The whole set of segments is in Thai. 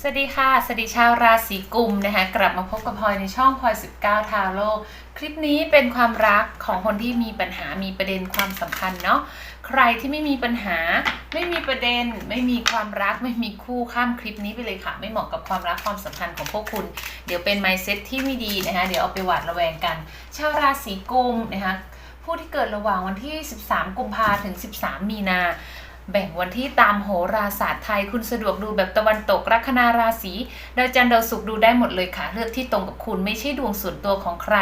สวัสดีค่ะ สวัสดีชาวราศีกุมนะคะ กลับมาพบกับพลอยในช่องพลอย19 ทาโร่คลิปนี้เป็นความรักของคนที่มีปัญหามีประเด็นความสัมพันธ์เนาะใครที่ไม่มีปัญหา ไม่มีประเด็น ไม่มีความรัก ไม่มีคู่ข้ามคลิปนี้ไปเลยค่ะ ไม่เหมาะกับความรักความสัมพันธ์ของพวกคุณ เดี๋ยวเป็น mindset ที่ไม่ดีนะคะ เดี๋ยวเอาไปหวาดระแวงกัน ชาวราศีกุมนะคะผู้ที่เกิดระหว่างวันที่ 13 กุมภาถึง 13 มีนา แบ่งวันที่ตามโหราศาสตร์ไทยคุณสะดวกดูแบบตะวันตกลัคนาราศีดาวจันทร์ดาวศุกร์ดูได้หมดเลยค่ะ เลือกที่ตรงกับคุณไม่ใช่ดวงส่วนตัวของใคร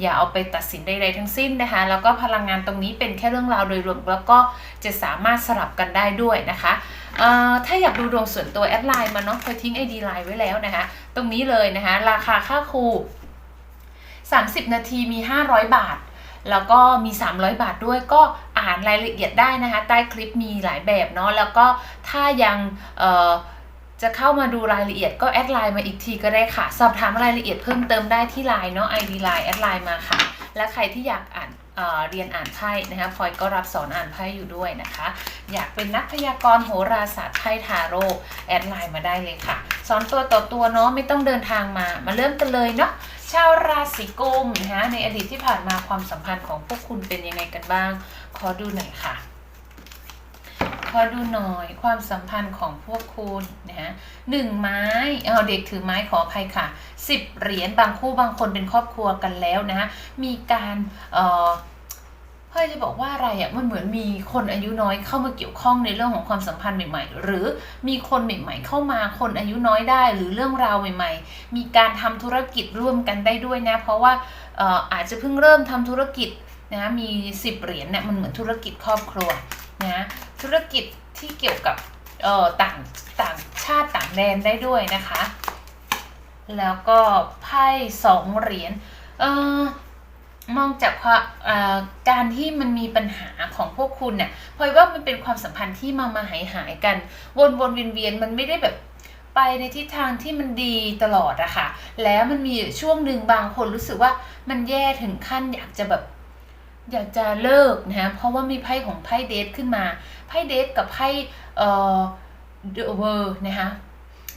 อย่าเอาไปตัดสินใดๆทั้งสิ้นนะคะ แล้วก็พลังงานตรงนี้เป็นแค่เรื่องราวโดยรวมแล้วก็จะสามารถสลับกันได้ด้วยนะคะถ้าอยากดูดวงส่วนตัวแอดไลน์มาเนาะเคยทิ้ง ID ไลน์ไว้แล้วนะคะ ตรงนี้เลยนะคะ ราคาค่าครู 30 นาทีมี 500 บาท แล้วก็มี 300 บาทด้วยก็อ่านรายละเอียดได้นะคะ ใต้คลิปมีหลายแบบเนาะแล้วก็ถ้ายังจะเข้ามาดูรายละเอียดก็แอดไลน์มาอีกทีก็ได้ค่ะ สอบถามรายละเอียดเพิ่มเติมได้ที่ไลน์เนาะ ID ไลน์แอดไลน์มาค่ะ และใครที่อยากอ่านเเรียนอ่านไพ่นะคะพลอยก็รับสอนอ่านไพ่อยู่ด้วยนะคะ อยากเป็นนักพยากรณ์โหราศาสตร์ไพ่ทาโร่แอดไลน์มาได้เลยค่ะ สอนตัวต่อตัวเนาะไม่ต้องเดินทางมา มาเริ่มกันเลยเนาะ ชาวราศีกุมนะฮะในอดีตที่ผ่านมาความสัมพันธ์ของพวกคุณเป็นยังไงกันบ้าง ขอดูหน่อยค่ะ ขอดูหน่อยความสัมพันธ์ของพวกคุณนะฮะหนึ่งไม้เอาเด็กถือไม้ขออภัยค่ะสิบเหรียญบางคู่บางคนเป็นครอบครัวกันแล้วนะฮะมีการเอ่อ เพื่อจะบอกว่าอะไรอะมันเหมือนมีคนอายุน้อยเข้ามาเกี่ยวข้องในเรื่องของความสัมพันธ์ใหม่ ๆ หรือมีคนใหม่ ๆ เข้ามาคนอายุน้อยได้ หรือเรื่องราวใหม่ ๆ มีการทำธุรกิจร่วมกันได้ด้วยนะเพราะว่าเอ่ออาจจะเพิ่งเริ่มทำธุรกิจนะมี 10 เหรียญเนี่ยมันเหมือนธุรกิจครอบครัวนะธุรกิจที่เกี่ยวกับเอ่อต่างต่างชาติต่างแดนได้ด้วยนะคะ แล้วก็ไพ่สองเหรียญเอ่อ มองจากความการที่มันมีปัญหาของพวกคุณเนี่ยพลอยว่ามันเป็นความสัมพันธ์ที่มามาหายหายกัน วนวนเวียนเวียนๆมันไม่ได้แบบไปในทิศทางที่มันดีตลอดอะค่ะ แล้วมันมีช่วงหนึ่งบางคนรู้สึกว่ามันแย่ถึงขั้นอยากจะแบบอยากจะเลิกนะฮะเพราะว่ามีไพ่ของไพ่เดทขึ้นมา ไพ่เดทกับไพ่เอ่อเดอะเวอร์นะคะ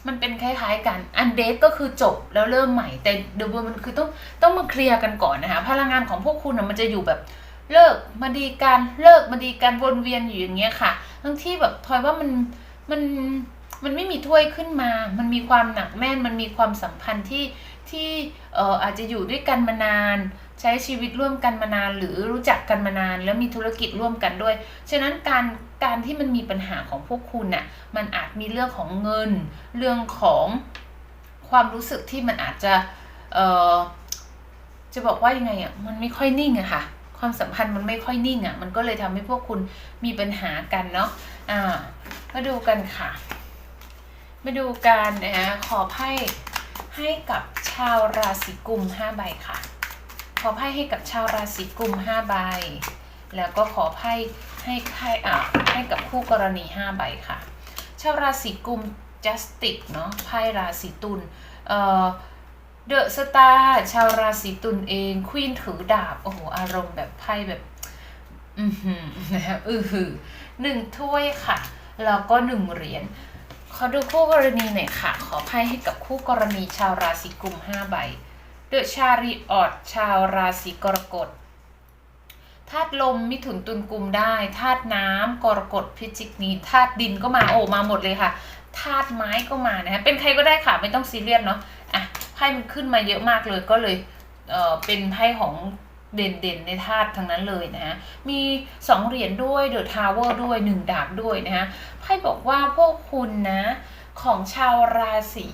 มันเป็นคล้ายๆกันอันเดทก็คือจบแล้วเริ่มใหม่ แต่เดอะเวต์มันคือต้องต้องมาเคลียร์กันก่อนนะคะพลังงานของพวกคุณนะมันจะอยู่แบบเลิกมาดีกันเลิกมาดีกันวนเวียนอยู่อย่างเงี้ยค่ะ ทั้งที่แบบพลอยว่ามันมันมันไม่มีถ้วยขึ้นมา มันมีความหนักแน่น มันมีความสัมพันธ์ที่ที่เอ่ออาจจะอยู่ด้วยกันมานาน ใช้ชีวิตร่วมกันมานาน หรือรู้จักกันมานาน แล้วมีธุรกิจร่วมกันด้วย ฉะนั้นการการที่มันมีปัญหาของพวกคุณน่ะมันอาจมีเรื่องของเงิน เรื่องของความรู้สึกที่มันอาจจะเออจะบอกว่ายังไงอะมันไม่ค่อยนิ่งอะค่ะ ความสัมพันธ์มันไม่ค่อยนิ่งอะมันก็เลยทำให้พวกคุณมีปัญหากันเนาะอ่ามาดูกันค่ะ มาดูกันนะคะขอไพ่ให้กับชาวราศีกุม5ใบค่ะ ขอไพ่ให้กับชาวราศีกุม5ใบ แล้วก็ขอไพ่ให้ไพ่อ่าให้กับคู่กรณี 5 ใบค่ะ ชาวราศีกุม justice เนาะไพ่ราศีตุลเอ่อเดอะสตาร์ชาวราศีตุลเองควีนถือดาบ โอ้โห อารมณ์แบบไพ่แบบ อือหือนะคะอือหือหนึ่งถ้วยค่ะ แล้วก็หนึ่งเหรียญขอดูคู่กรณีหน่อยค่ะ ขอไพ่ให้กับคู่กรณีชาวราศีกุม5ใบ เดอะชาริออดชาวราศีกรกฎธาตุลมมิถุนตุลกุมได้ธาตุน้ำกรกฎพิจิกมีธาตุดินก็มาโอ้มาหมดเลยค่ะธาตุไม้ก็มานะคะเป็นใครก็ได้ค่ะไม่ต้องซีเรียสเนาะอะไพ่มันขึ้นมาเยอะมากเลยก็เลยเอ่อเป็นไพ่ของเด่นเด่นๆในธาตุทั้งนั้นเลยนะฮะมีสองเหรียญด้วยเดอะทาวเวอร์ด้วยหนึ่งดาบด้วยนะฮะไพ่บอกว่าพวกคุณนะของชาวราศี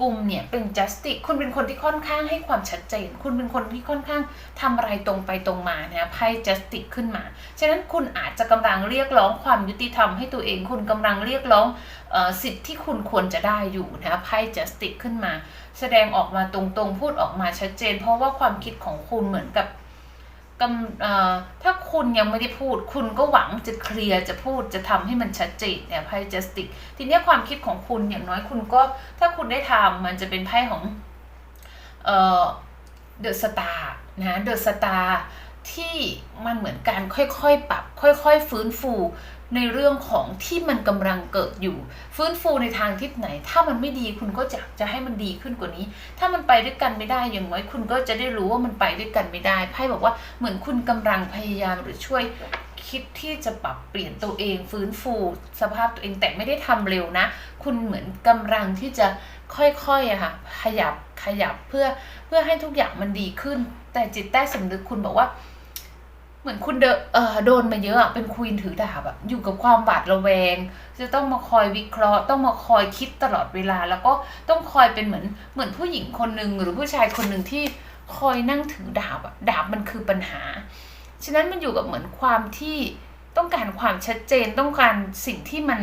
กลุ่มเนี่ยเป็น justice คุณเป็นคนที่ค่อนข้างให้ความชัดเจน คุณเป็นคนที่ค่อนข้างทำอะไรตรงไปตรงมานะไพ่ justice ขึ้นมา ฉะนั้นคุณอาจจะกำลังเรียกร้องความยุติธรรมให้ตัวเอง คุณกำลังเรียกร้องออสิทธิ์ที่คุณควรจะได้อยู่นะไพ่ justice ขึ้นมา แสดงออกมาตรงๆ พูดออกมาชัดเจน เพราะว่าความคิดของคุณเหมือนกับ กำถ้าคุณยังไม่ได้พูด คุณก็หวังจะเคลียร์จะพูดจะทำให้มันชัดเจนเนี่ยไพ่จัสติกทีนี้ความคิดของคุณอย่างน้อยคุณก็ถ้าคุณได้ทำมันจะเป็นไพ่ของเเดอะสตาร์นะเดอะสตาร์ที่มันเหมือนการค่อยๆ ปรับ ค่อยๆ ฟื้นฟู ในเรื่องของที่มันกำลังเกิดอยู่ ฟื้นฟูในทางทิศไหน ถ้ามันไม่ดีคุณก็จะจะให้มันดีขึ้นกว่านี้ ถ้ามันไปด้วยกันไม่ได้อย่างน้อยคุณก็จะได้รู้ว่ามันไปด้วยกันไม่ได้ไพ่บอกว่าเหมือนคุณกำลังพยายามหรือช่วยคิดที่จะปรับเปลี่ยนตัวเองฟื้นฟู สภาพตัวเองแต่ไม่ได้ทำเร็วนะ คุณเหมือนกำลังที่จะค่อยๆอะค่ะขยับขยับเพื่อเพื่อให้ทุกอย่างมันดีขึ้น แต่จิตใต้สำนึกคุณบอกว่า เหมือนคุณเดเออโดนมาเยอะอะเป็นควีนถือดาบอะอยู่กับความบาดระแวง จะต้องมาคอยวิเคราะห์ ต้องมาคอยคิดตลอดเวลา แล้วก็ต้องคอยเป็นเหมือนเหมือนผู้หญิงคนหนึ่งหรือผู้ชายคนหนึ่งที่คอยนั่งถือดาบอะดาบมันคือปัญหา ฉะนั้นมันอยู่กับเหมือนความที่ต้องการความชัดเจนต้องการสิ่งที่มัน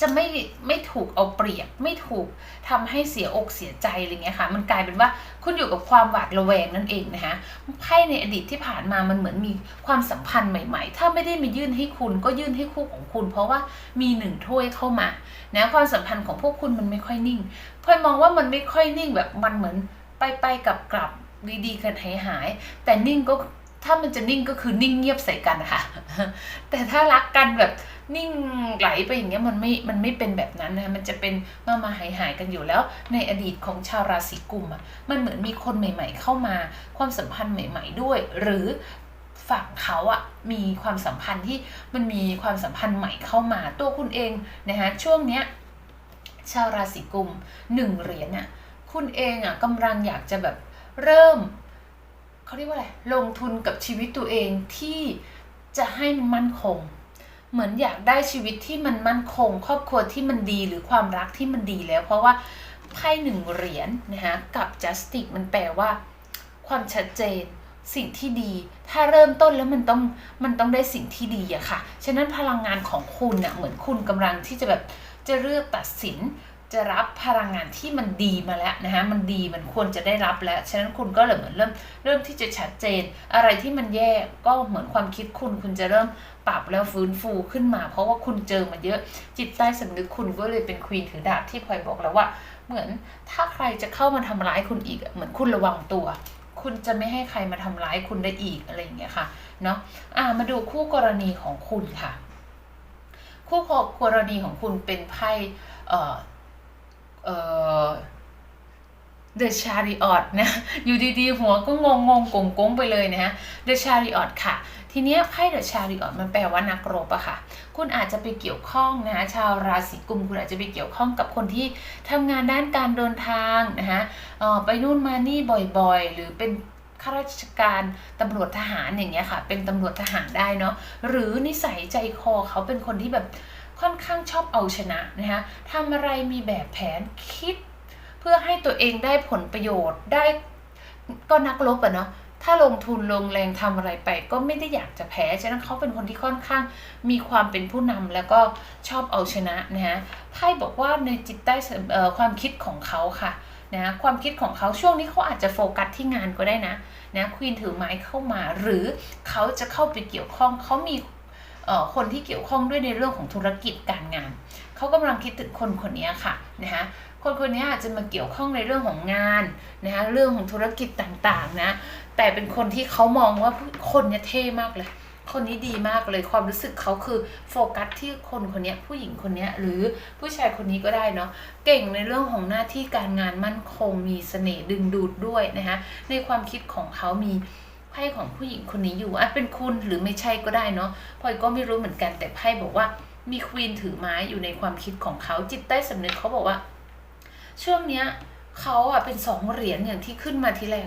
จะไม่ไม่ถูกเอาเปรียบ ไม่ถูกทำให้เสียอกเสียใจอะไรเงี้ยค่ะ มันกลายเป็นว่าคุณอยู่กับความหวาดระแวงนั่นเองนะคะไพ่ในอดีตที่ผ่านมามันเหมือนมีความสัมพันธ์ใหม่ ๆ ถ้าไม่ได้มายื่นให้คุณก็ยื่นให้คู่ของคุณ เพราะว่ามีหนึ่งถ้วยเข้ามานะความสัมพันธ์ของพวกคุณมันไม่ค่อยนิ่งพลอยมองว่ามันไม่ค่อยนิ่งแบบมันเหมือนไปไปกลับกลับดีๆกันหายหายๆแต่นิ่งก็ ถ้ามันจะนิ่งก็คือนิ่งเงียบใส่กันนะคะแต่ถ้ารักกันแบบนิ่งไหลไปอย่างเงี้ยมันไม่ มันไม่เป็นแบบนั้นนะมันจะเป็นมามาหายหายกันอยู่แล้ว ในอดีตของชาวราศีกุมอะมันเหมือนมีคนใหม่ ๆ เข้ามาความสัมพันธ์ใหม่ ๆ ด้วย หรือฝั่งเขาอะมีความสัมพันธ์ที่มันมีความสัมพันธ์ใหม่เข้ามาตัวคุณเองนะคะช่วงเนี้ยชาวราศีกุมหนึ่งเหรียญอะคุณเองอะกำลังอยากจะแบบเริ่ม เขาเรียกว่าอะไร ลงทุนกับชีวิตตัวเองที่จะให้มันมั่นคง เหมือนอยากได้ชีวิตที่มันมั่นคง ครอบครัวที่มันดีหรือความรักที่มันดีแล้ว เพราะว่าไพ่หนึ่งเหรียญนะคะกับ justice มันแปลว่า ความชัดเจนสิ่งที่ดี ถ้าเริ่มต้นแล้วมันต้องมันต้องได้สิ่งที่ดีอะค่ะ ฉะนั้นพลังงานของคุณอะเหมือนคุณกำลังที่จะแบบจะเลือกตัดสิน จะรับพลังงานที่มันดีมาแล้วนะคะมันดีมันควรจะได้รับแล้ว ฉะนั้นคุณก็เลยเหมือนเริ่มเริ่มที่จะชัดเจน อะไรที่มันแย่ก็เหมือนความคิดคุณ คุณจะเริ่มปรับแล้วฟื้นฟูขึ้นมา เพราะว่าคุณเจอมาเยอะ จิตใต้สำนึกคุณก็เลยเป็นควีนถือดาบที่พลอยบอกแล้วว่า เหมือนถ้าใครจะเข้ามาทำร้ายคุณอีก เหมือนคุณระวังตัว คุณจะไม่ให้ใครมาทำร้ายคุณได้อีกอะไรอย่างเงี้ยค่ะเนาะอ่ามาดูคู่กรณีของคุณค่ะ คู่กรณีของคุณเป็นไพ่ เอ่อ The Chariot นะอยู่ดีๆ หัวก็งงงงกงกงๆไปเลยนะฮะ The Chariot ค่ะ ทีเนี้ยไพ่ The Chariot มันแปลว่านักรบอะค่ะ คุณอาจจะไปเกี่ยวข้องนะชาวราศีกุมคุณอาจจะไปเกี่ยวข้องกับคนที่ทำงานด้านการเดินทางนะคะออไปนู่นมานี่บ่อยๆ หรือเป็นข้าราชการตำรวจทหารอย่างเงี้ยค่ะ เป็นตำรวจทหารได้เนาะหรือนิสัยใจคอเขาเป็นคนที่แบบ ค่อนข้างชอบเอาชนะนะคะทำอะไรมีแบบแผนคิด เพื่อให้ตัวเองได้ผลประโยชน์ได้ก็นักรบอะเนาะถ้าลงทุนลงแรงทำอะไรไป ก็ไม่ได้อยากจะแพ้ฉะนั้นเขาเป็นคนที่ค่อนข้างมีความเป็นผู้นำแล้วก็ชอบเอาชนะนะฮะไพ่บอกว่าในจิตใต้สำเอ่อความคิดของเขาค่ะนะความคิดของเขาช่วงนี้เขาอาจจะโฟกัสที่งานก็ได้นะนะควีนถือไม้เข้ามา หรือเขาจะเข้าไปเกี่ยวข้องเขามี คนที่เกี่ยวข้องด้วยในเรื่องของธุรกิจการงานเขากำลังคิดถึงคนคนนี้ค่ะนะคะคนคนนี้อาจจะมาเกี่ยวข้องในเรื่องของงานนะคะเรื่องของธุรกิจต่างๆนะแต่เป็นคนที่เขามองว่าคนนี้เท่มากเลยคนนี้ดีมากเลยความรู้สึกเขาคือโฟกัสที่คนคนนี้ผู้หญิงคนนี้หรือผู้ชายคนนี้ก็ได้เนาะเก่งในเรื่องของหน้าที่การงานมั่นคงมีเสน่ห์ดึงดูดด้วยนะคะในความคิดของเขามี ไพ่ของผู้หญิงคนนี้อยู่อาจเป็นคุณหรือไม่ใช่ก็ได้เนาะพลอยก็ไม่รู้เหมือนกันแต่ไพ่บอกว่ามีควีนถือไม้อยู่ในความคิดของเขาจิตใต้สำนึกเขาบอกว่า ช่วงเนี้ยเขาอะเป็นสองเหรียญอย่างที่ขึ้นมาทีแรก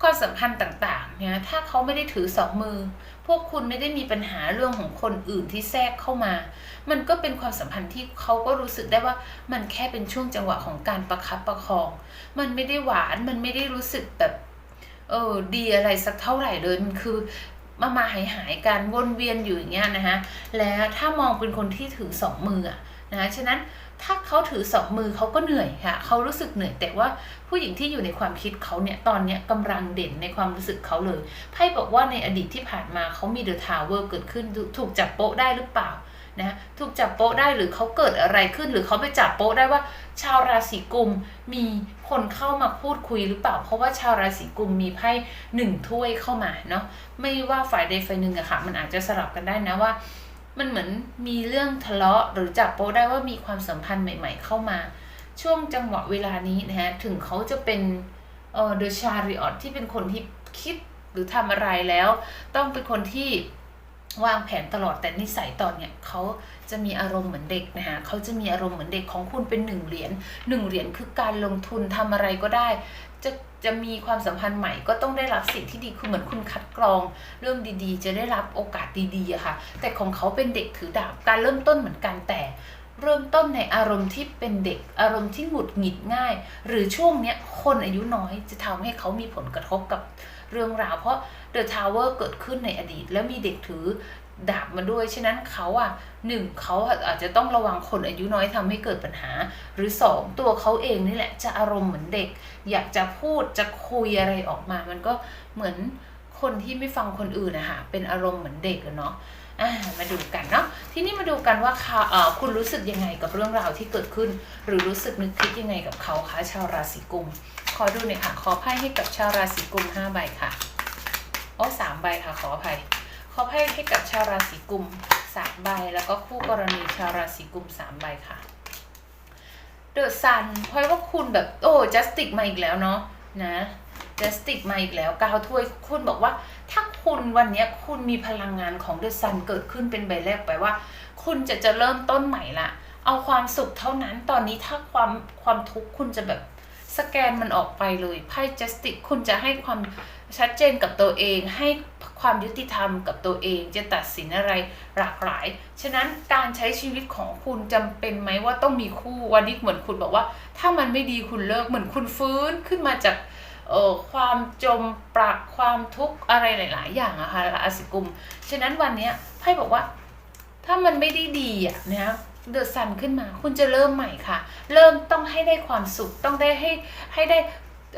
ความสัมพันธ์ต่างๆเนี่ยถ้าเขาไม่ได้ถือสองมือ พวกคุณไม่ได้มีปัญหาเรื่องของคนอื่นที่แทรกเข้ามา มันก็เป็นความสัมพันธ์ที่เขาก็รู้สึกได้ว่ามันแค่เป็นช่วงจังหวะของการประคับประคอง มันไม่ได้หวานมันไม่ได้รู้สึกแบบ เออดีอะไรสักเท่าไหร่เลยมันคือมามาหายหายกันวนเวียนอยู่อย่างเงี้ยนะคะแล้วถ้ามองเป็นคนที่ถือสองมืออะนะฉะนั้นถ้าเขาถือสองมือเขาก็เหนื่อยค่ะเขารู้สึกเหนื่อยแต่ว่าผู้หญิงที่อยู่ในความคิดเขาเนี่ยตอนเนี้ยกำลังเด่นในความรู้สึกเขาเลยไพ่บอกว่าในอดีตที่ผ่านมาเขามีเดอะทาวเวอร์เกิดขึ้นถูกจับโป๊ะได้หรือเปล่านะถูกจับโป๊ะได้หรือเขาเกิดอะไรขึ้นหรือเขาไปจับโป๊ะได้ว่า ชาวราศีกุมมี คนเข้ามาพูดคุยหรือเปล่า เพราะว่าชาวราศีกุมมีไพ่หนึ่งถ้วยเข้ามาเนาะไม่ว่าฝ่ายใดฝ่ายหนึ่งอะค่ะ มันอาจจะสลับกันได้นะว่า มันเหมือนมีเรื่องทะเลาะหรือจับโป๊ได้ว่ามีความสัมพันธ์ใหม่ ๆ เข้ามา ช่วงจังหวะเวลานี้นะฮะถึงเขาจะเป็นเออเดอะชาริออตที่เป็นคนที่คิดหรือทำอะไรแล้ว ต้องเป็นคนที่ วางแผนตลอดแต่นิสัยตอนเนี้ยเขาจะมีอารมณ์เหมือนเด็กนะคะเขาจะมีอารมณ์เหมือนเด็กของคุณเป็นหนึ่งเหรียญหนึ่งเหรียญคือการลงทุนทำอะไรก็ได้ จะจะมีความสัมพันธ์ใหม่ก็ต้องได้รับสิ่งที่ดีคือเหมือนคุณคัดกรอง เรื่องดีๆ จะได้รับโอกาสดีๆอะค่ะ แต่ของเขาเป็นเด็กถือดาบการเริ่มต้นเหมือนกันแต่เริ่มต้นในอารมณ์ที่เป็นเด็กอารมณ์ที่หงุดหงิดง่าย หรือช่วงเนี้ยคนอายุน้อยจะทำให้เขามีผลกระทบกับ เรื่องราว เพราะ The Tower เกิดขึ้นในอดีต แล้วมีเด็กถือดาบมาด้วย ฉะนั้นเขาอะหนึ่งเขาอาจจะต้องระวังคนอายุน้อยทำให้เกิดปัญหา หรือสองตัวเขาเองนี่แหละจะอารมณ์เหมือนเด็ก อยากจะพูดจะคุยอะไรออกมา มันก็เหมือนคนที่ไม่ฟังคนอื่นนะคะเป็นอารมณ์เหมือนเด็กเนาะมาดูกันเนาะทีนี้มาดูกันว่าค่ะคุณรู้สึกยังไงกับเรื่องราวที่เกิดขึ้น หรือรู้สึกนึกคิดยังไงกับเขาคะชาวราศีกุม อดูหน่อยค่ะ ขอไพ่ให้กับชาวราศีกุมห้าใบค่ะโอ้สามใบค่ะ ขออภัย ขอไพ่ให้กับชาวราศีกุมสามใบ แล้วก็คู่กรณีชาวราศีกุมสามใบค่ะ เดอะซันเพราะว่าคุณแบบโอ้จัสติกมาอีกแล้วเนาะนะจัสติกมาอีกแล้วกาวถ้วยคุณบอกว่าถ้าคุณวันนี้คุณมีพลังงานของเดอะซันเกิดขึ้นเป็นใบแรกไปว่า คุณจะจะเริ่มต้นใหม่ละเอาความสุขเท่านั้นตอนนี้ถ้าความความทุกข์คุณจะแบบ สแกนมันออกไปเลยไพ่จัสติกคุณจะให้ความชัดเจนกับตัวเอง ให้ความยุติธรรมกับตัวเอง จะตัดสินอะไรหลากหลาย ฉะนั้นการใช้ชีวิตของคุณจำเป็นไหมว่าต้องมีคู่วันนี้เหมือนคุณบอกว่า ถ้ามันไม่ดีคุณเลิกเหมือนคุณฟื้นขึ้นมาจากออความจมปลักความทุกข์อะไรหลาย ๆ อย่างอะค่ะราศีกุม ฉะนั้นวันนี้ไพ่บอกว่า ถ้ามันไม่ได้ดีอะนะ เดือดสันขึ้นมา คุณจะเริ่มใหม่ค่ะ เริ่มต้องให้ได้ความสุขต้องได้ให้ให้ได้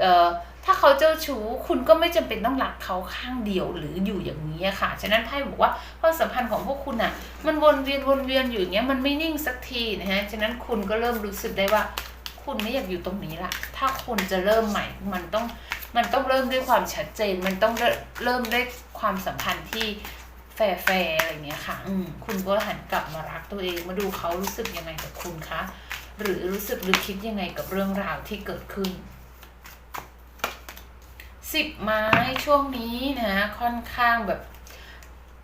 เอ่อถ้าเขาเจ้าชู้คุณก็ไม่จำเป็นต้องรักเขาข้างเดียวหรืออยู่อย่างนี้ค่ะ ฉะนั้นไพ่บอกว่าความสัมพันธ์ของพวกคุณอะมันวนเวียนวนเวียนอยู่อย่างเงี้ยมันไม่นิ่งสักทีนะฮะฉะนั้นคุณก็เริ่มรู้สึกได้ว่า คุณไม่อยากอยู่ตรงนี้ละถ้าคุณจะเริ่มใหม่มันต้องมันต้องเริ่มด้วยความชัดเจน มันต้องเริ่มเริ่มด้วยความสัมพันธ์ที่ แฟร์แฟร์อะไรเงี้ยค่ะ อืมคุณก็หันกลับมารักตัวเอง มาดูเขารู้สึกยังไงกับคุณคะ หรือรู้สึกหรือคิดยังไงกับเรื่องราวที่เกิดขึ้นสิบไม้ช่วงนี้นะค่อนข้างแบบ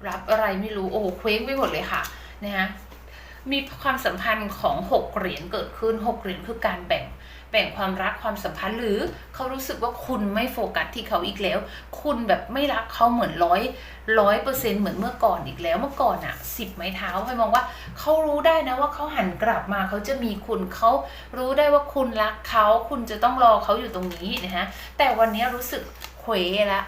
รับอะไรไม่รู้โอ้โหเคว้งไปหมดเลยค่ะนะฮะมีความสัมพันธ์ของหกเหรียญเกิดขึ้นหกเหรียญคือการแบ่ง แบ่งความรักความสัมพันธ์หรือเขารู้สึกว่าคุณไม่โฟกัสที่เขาอีกแล้ว คุณแบบไม่รักเขาเหมือนร้อยร้อยเปอร์เซ็นต์เหมือนเมื่อก่อนอีกแล้วเมื่อก่อนอะสิบไม้เท้าไปมองว่าเขารู้ได้นะว่าเขาหันกลับมาเขาจะมีคุณเขารู้ได้ว่าคุณรักเขาคุณจะต้องรอเขาอยู่ตรงนี้นะฮะแต่วันนี้รู้สึกเขวละ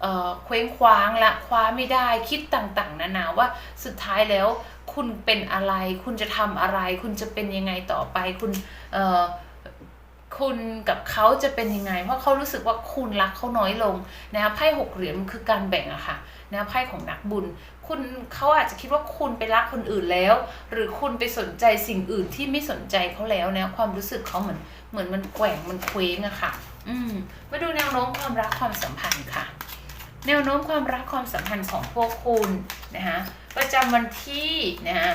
เออเคว้งคว้างละคว้าไม่ได้คิดต่างๆนานาว่าสุดท้ายแล้วคุณเป็นอะไร คุณจะทำอะไร คุณจะเป็นยังไงต่อไป คุณเออ คุณกับเขาจะเป็นยังไง เพราะเขารู้สึกว่าคุณรักเขาน้อยลงนะคะไพ่หกเหรียญมันคือการแบ่งอะค่ะนะไพ่ของนักบุญ คุณเขาอาจจะคิดว่าคุณไปรักคนอื่นแล้ว หรือคุณไปสนใจสิ่งอื่นที่ไม่สนใจเขาแล้วนะความรู้สึกเขาเหมือนเหมือนมันแกว่งมันเคว้งอะค่ะ อืมมาดูแนวโน้มความรักความสัมพันธ์ค่ะแนวโน้มความรักความสัมพันธ์ของพวกคุณนะคะประจำวันที่นะคะ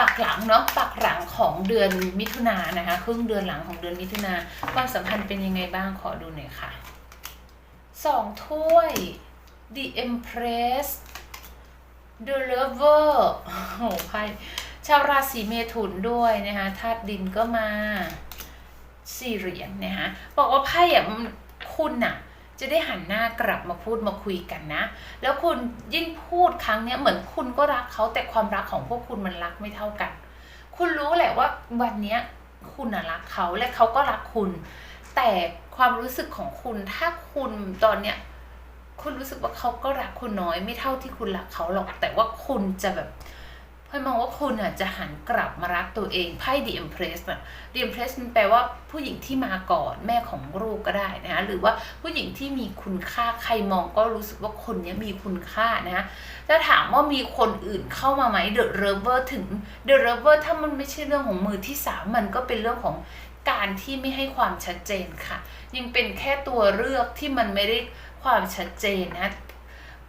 ปักหลังเนาะปักหลังของเดือนมิถุนายนนะคะครึ่งเดือนหลังของเดือนมิถุนาความสัมพันธ์เป็นยังไงบ้างขอดูหน่อยค่ะสองถ้วย The Empress The Lover โอ้ไพ่ชาวราศีเมถุนด้วยนะคะธาตุดินก็มาสี่เหรียญนะคะบอกว่าไพ่อะคุณอะ จะได้หันหน้ากลับมาพูดมาคุยกันนะ แล้วคุณยิ่งพูดครั้งเนี้ยเหมือนคุณก็รักเขาแต่ความรักของพวกคุณมันรักไม่เท่ากัน คุณรู้แหละว่าวันเนี้ยคุณน่ะรักเขาและเขาก็รักคุณ แต่ความรู้สึกของคุณถ้าคุณตอนเนี้ยคุณรู้สึกว่าเขาก็รักคุณน้อยไม่เท่าที่คุณรักเขาหรอก แต่ว่าคุณจะแบบ พลอยมองว่าคุณอะจะหันกลับมารักตัวเองไพ่ The Empress อะ The Empress มันแปลว่าผู้หญิงที่มาก่อนแม่ของลูกก็ได้นะหรือว่าผู้หญิงที่มีคุณค่าใครมองก็รู้สึกว่าคนนี้มีคุณค่านะถ้าถามว่ามีคนอื่นเข้ามาไหม The Lover ถึง The Lover ถ้ามันไม่ใช่เรื่องของมือที่สามมันก็เป็นเรื่องของการที่ไม่ให้ความชัดเจนค่ะ ยังเป็นแค่ตัวเลือกที่มันไม่ได้ความชัดเจนนะ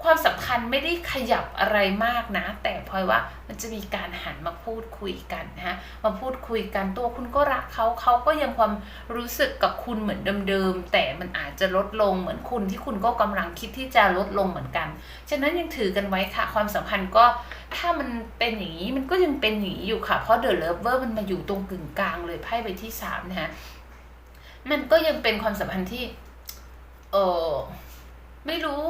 ความสำคัญไม่ได้ขยับอะไรมากนะ แต่พลอยว่ามันจะมีการหันมาพูดคุยกันนะฮะมาพูดคุยกันตัวคุณก็รักเขาเขาก็ยังความรู้สึกกับคุณเหมือนเดิมๆแต่มันอาจจะลดลงเหมือนคุณที่คุณก็กำลังคิดที่จะลดลงเหมือนกัน ฉะนั้นยังถือกันไว้ค่ะ ความสัมพันธ์ก็ถ้ามันเป็นอย่างนี้มันก็ยังเป็นอย่างนี้อยู่ค่ะ เพราะเดอะเลิฟเวอร์มันมาอยู่ตรงกึ่งกลางเลยไพ่ใบที่สามนะฮะมันก็ยังเป็นความสัมพันธ์ที่เออไม่รู้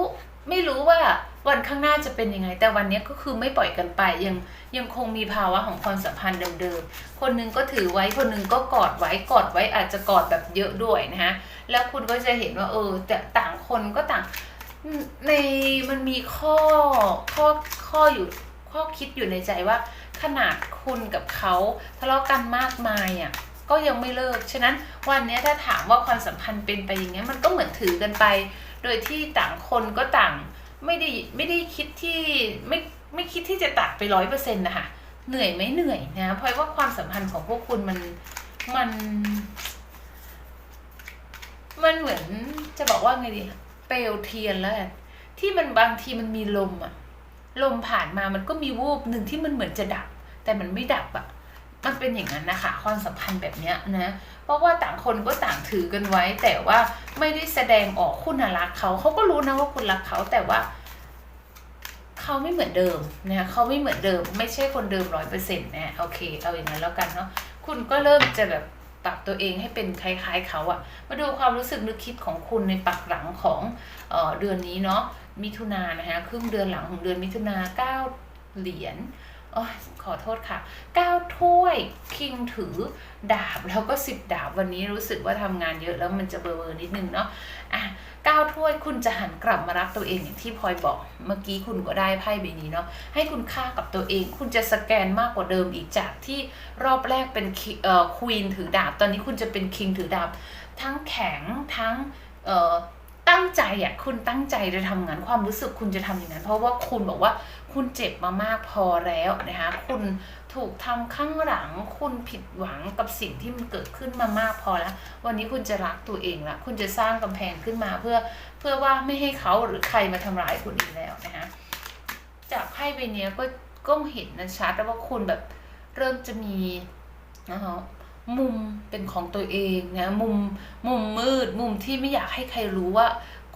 ไม่รู้ว่าวันข้างหน้าจะเป็นยังไง แต่วันนี้ก็คือไม่ปล่อยกันไป ยังยังคงมีภาวะของความสัมพันธ์เดิมๆ คนหนึงก็ถือไว้คนหนึงก็กอดไว้กอดไว้อาจจะกอดแบบเยอะด้วยนะฮะแล้วคุณก็จะเห็นว่าเออแต่ต่างคนก็ต่างในมันมีข้อข้อข้ออยู่ข้อคิดอยู่ในใจว่า ขนาดคุณกับเขาทะเลาะกันมากมายอะก็ยังไม่เลิก ฉะนั้นวันนี้ถ้าถามว่าความสัมพันธ์เป็นไปอย่างเงี้ยมันก็เหมือนถือกันไป โดยที่ต่างคนก็ต่างไม่ได้ไม่ได้คิดที่ไม่ไม่คิดที่จะตัดไปร้อยเปอร์เซ็นต์นะคะเหนื่อยไหมเหนื่อยนะเพราะว่าความสัมพันธ์ของพวกคุณมันมัน มันเหมือนจะบอกว่าไงดี เปลวเทียนแล้วที่มันบางทีมันมีลมอะลมผ่านมามันก็มีวูบหนึ่งที่มันเหมือนจะดับ แต่มันไม่ดับอะมันเป็นอย่างนั้นนะคะความสัมพันธ์แบบเนี้ยนะ เพราะว่าต่างคนก็ต่างถือกันไว้ แต่ว่าไม่ได้แสดงออกคุณรักเขาเขาก็รู้นะว่าคุณรักเขาแต่ว่าเขาไม่เหมือนเดิมนะเขาไม่เหมือนเดิม ไม่ใช่คนเดิมร้อยเปอร์เซ็นต์นะโอเค เอาอย่างนั้นแล้วกันเนาะคุณก็เริ่มจะแบบปรับตัวเองให้เป็นคล้ายๆเขาอะมาดูความรู้สึกนึกคิดของคุณในปักหลังของเออเดือนนี้เนาะมิถุนานะคะครึ่งเดือนหลังของเดือนมิถุนาเก้าเหรียญ อ้ยขอโทษค่ะเก้าถ้วยคิงถือดาบแล้วก็สิบดาบวันนี้รู้สึกว่าทำงานเยอะแล้วมันจะเบลอๆนิดนึงเนาะอะเก้าถ้วยคุณจะหันกลับมารักตัวเองอย่างที่พลอยบอก เมื่อกี้คุณก็ได้ไพ่ใบนี้เนาะให้คุณค่ากับตัวเอง คุณจะสแกนมากกว่าเดิมอีกจากที่รอบแรกเป็นควีนถือดาบ ตอนนี้คุณจะเป็นคิงถือดาบ ทั้งแข็งทั้ง ตั้งใจอะคุณตั้งใจจะทำงานความรู้สึกคุณจะทำอย่างนั้น เพราะว่าคุณบอกว่าคุณเจ็บมามากพอแล้วนะคะคุณถูกทำข้างหลัง คุณผิดหวังกับสิ่งที่มันเกิดขึ้นมามากพอแล้ว วันนี้คุณจะรักตัวเองละคุณจะสร้างกำแพงขึ้นมาเพื่อเพื่อว่าไม่ให้เขาหรือใครมาทำร้ายคุณอีกแล้วนะคะจากไพ่ใบนี้ก็ก็เห็นนะชัดว่าคุณแบบเริ่มจะมีนะคะ มุมเป็นของตัวเองนะมุมมุมมืด มุมที่ไม่อยากให้ใครรู้ว่า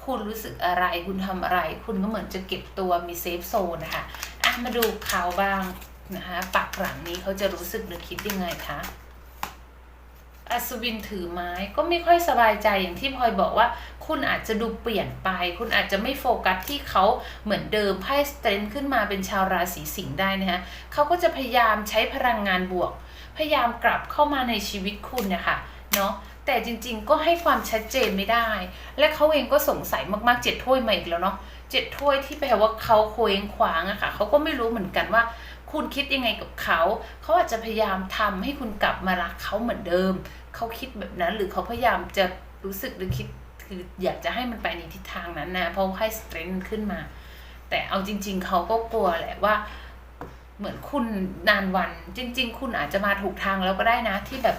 คุณรู้สึกอะไร คุณทำอะไร คุณก็เหมือนจะเก็บตัวมีเซฟโซนนะคะอะมาดูเขาบ้างนะคะปักหลังนี้เขาจะรู้สึกหรือคิดยังไงคะอัศวินถือไม้ก็ไม่ค่อยสบายใจอย่างที่พลอยบอกว่า คุณอาจจะดูเปลี่ยนไป คุณอาจจะไม่โฟกัสที่เขาเหมือนเดิมไพ่สเตนขึ้นมาเป็นชาวราศีสิงห์ได้นะฮะเขาก็จะพยายามใช้พลังงานบวก พยายามกลับเข้ามาในชีวิตคุณนะคะเนาะแต่จริงๆก็ให้ความชัดเจนไม่ได้ และเขาเองก็สงสัยมากๆเจ็ดถ้วยมาอีกแล้วเนาะเจ็ดถ้วยที่แปลว่าเขาโคเองขวางอะค่ะเขาก็ไม่รู้เหมือนกันว่า คุณคิดยังไงกับเขา เขาอาจจะพยายามทำให้คุณกลับมารักเขาเหมือนเดิม เขาคิดแบบนั้นหรือเขาพยายามจะรู้สึกหรือคิดคืออยากจะให้มันไปในทิศทางนั้นนะเพราะให้สเตรนท์ขึ้นมา แต่เอาจริง ๆ เขาก็กลัวแหละว่า เหมือนคุณนานวัน จริง ๆ คุณอาจจะมาถูกทางแล้วก็ได้นะ ที่แบบ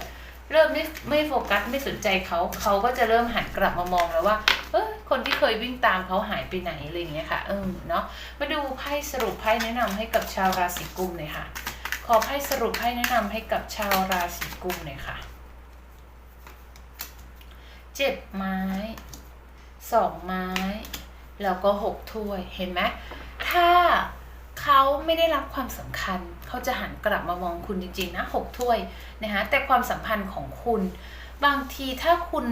เริ่มไม่ไม่โฟกัสไม่สนใจเขาเขาก็จะเริ่มหันกลับมามองแล้วว่า เออคนที่เคยวิ่งตามเขาหายไปไหนอะไรเงี้ยค่ะเออเนาะมาดูไพ่สรุปไพ่แนะนำให้กับชาวราศีกุมหน่อยค่ะ ขอไพ่สรุปไพ่แนะนำให้กับชาวราศีกุมหน่อยค่ะ เจ็ดไม้สองไม้ แล้วก็หกถ้วยเห็นไหมถ้า เขาไม่ได้รับความสำคัญ เขาจะหันกลับมามองคุณจริงๆนะหกถ้วยนะคะแต่ความสัมพันธ์ของคุณ บางทีถ้าคุณ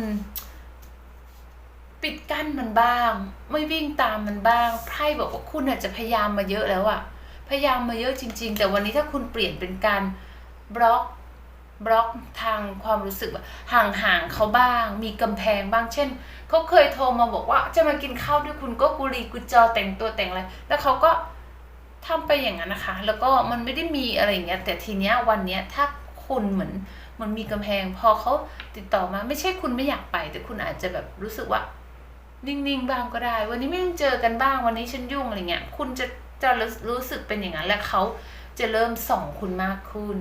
ปิดกั้นมันบ้าง ไม่วิ่งตามมันบ้างไพ่บอกว่าคุณอาจจะพยายามมาเยอะแล้วอะพยายามมาเยอะจริง ๆ แต่วันนี้ถ้าคุณเปลี่ยนเป็นการบล็อกบล็อกทางความรู้สึกว่าห่างๆเขาบ้าง มีกำแพงบ้างเช่นเขาเคยโทรมาบอกว่าจะมากินข้าวด้วยคุณก็กุลีกุจอแต่งตัวแต่งอะไรแล้วเขาก็ ทำไปอย่างนั้นนะคะ แล้วก็มันไม่ได้มีอะไรอย่างเงี้ยแต่ทีเนี้ยวันเนี้ยถ้าคุณเหมือนมันมีกำแพง พอเขาติดต่อมาไม่ใช่คุณไม่อยากไป แต่คุณอาจจะแบบรู้สึกว่า นิ่งๆบ้างก็ได้ วันนี้ไม่ต้องเจอกันบ้างวันนี้ฉันยุ่งอะไรเงี้ยคุณจะจะรู้รู้สึกเป็นอย่างนั้นและเขาจะเริ่มส่องคุณมากขึ้น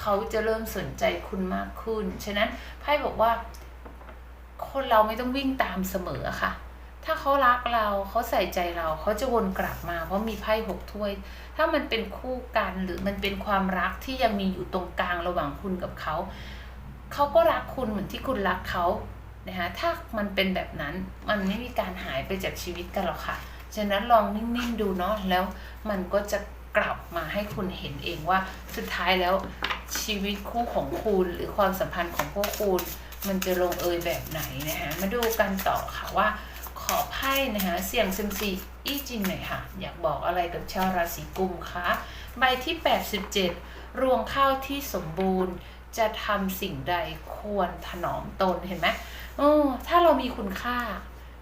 เขาจะเริ่มสนใจคุณมากขึ้น ฉะนั้นไพ่บอกว่า คนเราไม่ต้องวิ่งตามเสมอค่ะ ถ้าเขารักเราเขาใส่ใจเราเขาจะวนกลับมา เพราะมีไพ่หกถ้วย ถ้ามันเป็นคู่กันหรือมันเป็นความรักที่ยังมีอยู่ตรงกลางระหว่างคุณกับเขาเขาก็รักคุณเหมือนที่คุณรักเขานะคะถ้ามันเป็นแบบนั้นมันไม่มีการหายไปจากชีวิตกันหรอกค่ะฉะนั้นลองนิ่งๆดูเนาะแล้วมันก็จะกลับมาให้คุณเห็นเองว่าสุดท้ายแล้วชีวิตคู่ของคุณหรือความสัมพันธ์ของพวกคุณ มันจะลงเอยแบบไหนนะคะมาดูกันต่อค่ะว่า อไพ่นะคะเสี่ยงเซมซีอี้จริงหน่อยค่ะ อยากบอกอะไรกับชาวราศีกุมคะใบที่ 87 รวงข้าวที่สมบูรณ์ จะทำสิ่งใดควรถนอมตนเห็นไหมเออถ้าเรามีคุณค่า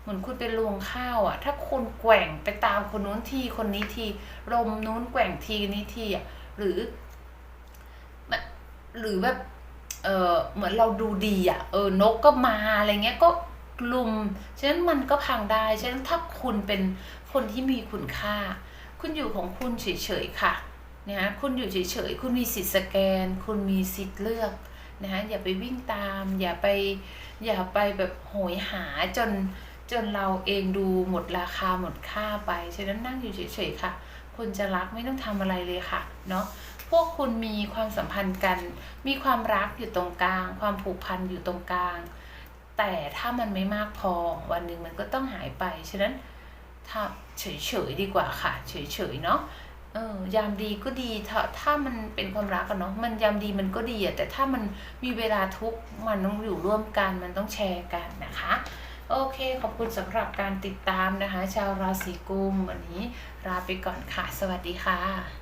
เหมือนคุณเป็นรวงข้าวอะถ้าคุณแกว่งไปตามคนนู้นทีคนนี้ทีลมนู้นแกว่งทีนี้ทีอะหรือหรือแบบเออเหมือนเราดูดีอะ่ะเออนกก็มาอะไรเงี้ยก็ ลุมฉะนั้นมันก็พังได้ฉะนั้นถ้าคุณเป็นคนที่มีคุณค่า คุณอยู่ของคุณเฉยๆค่ะนะฮะคุณอยู่เฉยๆคุณมีสิทธิ์สแกน คุณมีสิทธิ์เลือกนะฮะอย่าไปวิ่งตาม อย่าไปอย่าไปแบบโหยหาจนจนเราเองดูหมดราคาหมดค่าไป ฉะนั้นนั่งอยู่เฉยๆค่ะ คุณจะรักไม่ต้องทำอะไรเลยค่ะเนาะพวกคุณมีความสัมพันธ์กัน มีความรักอยู่ตรงกลาง ความผูกพันอยู่ตรงกลาง แต่ถ้ามันไม่มากพอวันหนึ่งมันก็ต้องหายไป ฉะนั้นถ้าเฉยๆดีกว่าค่ะ เฉยๆเนาะเออยามดีก็ดีถ้าถ้ามันเป็นความรักกันเนาะมันยามดีมันก็ดีอะแต่ถ้ามันมีเวลาทุกมันต้องอยู่ร่วมกันมันต้องแชร์กันนะคะ โอเค ขอบคุณสำหรับการติดตามนะคะ ชาวราศีกุมวันนี้ลาไปก่อนค่ะ สวัสดีค่ะ